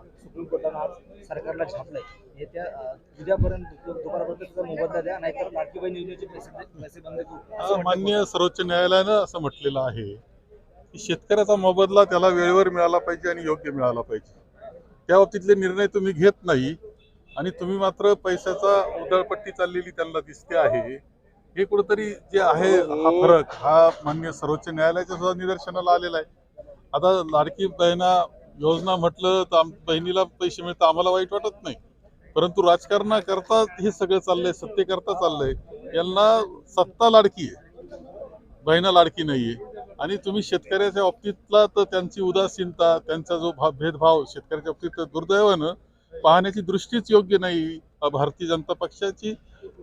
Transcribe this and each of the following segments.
Supreme कोर्टानं आज सरकारला छापलंय येत्या उद्यापर्यंत दुपारपर्यंत मोबदला द्या नाहीतर लाडकीबाई योजनेचे पैसे बंद करू. मान्य सर्वोच्च न्यायालयानं असं म्हटलेलं आहे की शेतकऱ्याचा मोबदला त्याला वेळेवर मिळाला पाहिजे आणि योग्य मिळाला पाहिजे. त्या बाबतीतले निर्णय तुम्ही घेत नाही आणि तुम्ही मात्र पैशाचा उदळपट्टी चाललेली त्यांना दिसते आहे. हे कुठंतरी जे आहे हा फरक हा मान्य सर्वोच्च न्यायालयाच्या सुद्धा निदर्शनाला आलेला आहे. आता लाडकी बहिणा योजना म्हटलं तर बहिणीला पैसे मिळतात आम्हाला वाईट वाटत नाही. परंतु राजकारणाकरता हे सगळं चाललंय सत्तेकरता चाललंय. यांना सत्ता लाडकी आहे. बहिणा लाडकी नाहीये. आणि तुम्ही शेतकऱ्याच्या बाबतीतला तर त्यांची उदासीनता त्यांचा जो भा- भेदभाव शेतकऱ्याच्या बाबतीत दुर्दैवानं पाहण्याची दृष्टीच योग्य नाही भारतीय जनता पक्षाची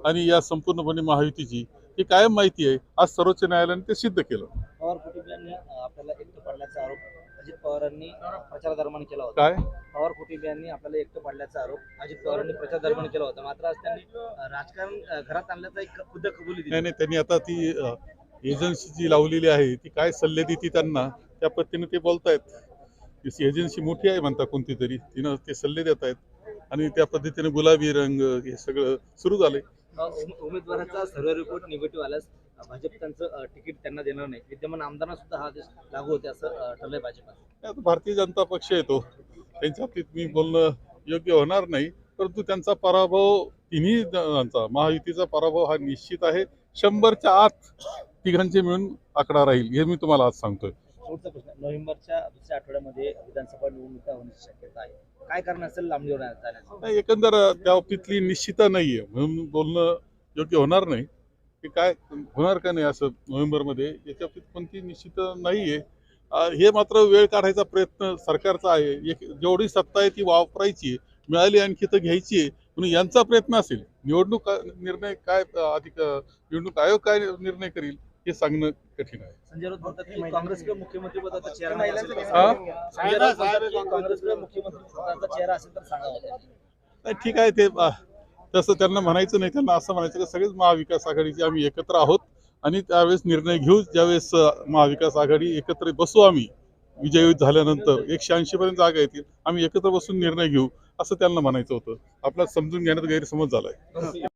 आणि या संपूर्णपणे महायुतीची. ही कायम माहिती आहे. आज सर्वोच्च न्यायालयाने ते सिद्ध केलं. अजित पवारांनी प्रचारदरम्यान केला होता. काय? पवार कुटुंबियांनी आपल्याला एकटं पडल्याचा आरोप अजित पवारांनी प्रचारदरम्यान केला होता. मात्र आज त्यांनी राजकारण घरात आणल्याचा एक खुद्द कबुली नाही दिली. नाही त्यांनी आता ती एजन्सी जी लावलेली आहे ती काय सल्ले देते त्यांना त्या पद्धतीने ते बोलतायत. एजन्सी मोठी आहे म्हणता कोणती तरी तिनं ते सल्ले देत आहेत आणि त्या पद्धतीने गुलाबी रंग हे सगळं सुरू झालंय. उमेदवाराचा सर्व रिपोर्ट निगेटिव्ह आल्यास भाजप त्यांचं तिकीट त्यांना देणार नाही. विद्यमान आमदारांना सुद्धा हा आदेश लागू होते असं ठरलंय भाजपात भारतीय जनता पक्ष येतो. त्यांच्या बाबतीत मी बोलणं योग्य होणार नाही परंतु त्यांचा पराभव तिन्ही जणांचा महायुतीचा पराभव हा निश्चित आहे. शंभरच्या आत तिघांचे मिळून आकडा राहील हे मी तुम्हाला आज सांगतोय. शेवटचा प्रश्न नोव्हेंबरच्या दुसऱ्या आठवड्यामध्ये विधानसभा निवडणुका होण्याची शक्यता आहे. काय कारण असेल लांबणीवर जाण्याचं? नाही, एकंदर त्या बाबतीतली निश्चिता नाहीये. म्हणून बोलणं योग्य होणार नाही. की काय होणार का नाही असं नोव्हेंबरमध्ये याच्या बाबतीत कोणती निश्चित नाहीये. हे मात्र वेळ काढायचा प्रयत्न सरकारचा आहे. एक जेवढी सत्ता आहे ती वापरायची मिळाली आणखी तर घ्यायची आहे. म्हणून यांचा प्रयत्न असेल. निवडणूक निर्णय काय अधिक निवडणूक आयोग काय निर्णय करील हे सांगणं कठीण आहे संजय राऊत म्हणतात की काँग्रेसकडे मुख्यमंत्री पदाचा चेहरा नाही असेल तर हा? सांगा. संजय राऊत म्हणतात की काँग्रेसकडे मुख्यमंत्री पदाचा चेहरा असेल तर सांगावं त्यांनी. नाही ठीक आहे ते तसं त्यांना म्हणायचं नाही त्यांना असं म्हणायचं की सगळेच महाविकास आघाडीचे आम्ही एकत्र आहोत आणि त्यावेळेस निर्णय घेऊ ज्यावेळेस अ, महाविकास आघाडी एकत्र बसू आम्ही विजयी झाल्यानंतर एकशे ऐंशी पर्यंत जागा येतील आम्ही एकत्र बसून निर्णय घेऊ असं त्यांना म्हणायचं होतं आपला समजून घेण्यात गैरसमज झालाय